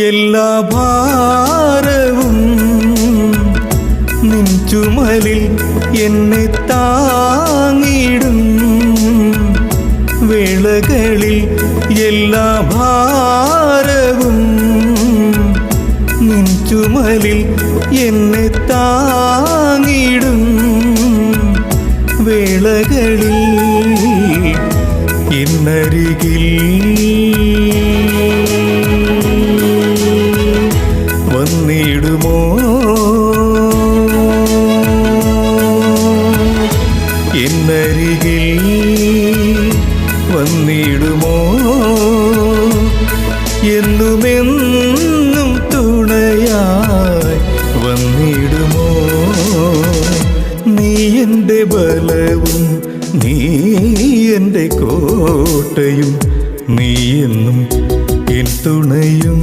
എല്ലാ ഭാരവും നിൻ ചുമലിൽ എന്നെ താങ്ങിടും. വേളകളിൽ എല്ലാ ഭാരവും നിൻ ചുമലിൽ എന്നെ താങ്ങിടും. വേളകളിൽ എന്നരികിൽ തന്നിടുമോ? എന്നുമെന്നും തുണയായി വന്നിടുമോ? നീ എന്റെ ബലവും നീ എന്റെ കോട്ടയും നീ എന്നും എൻ തുണയും.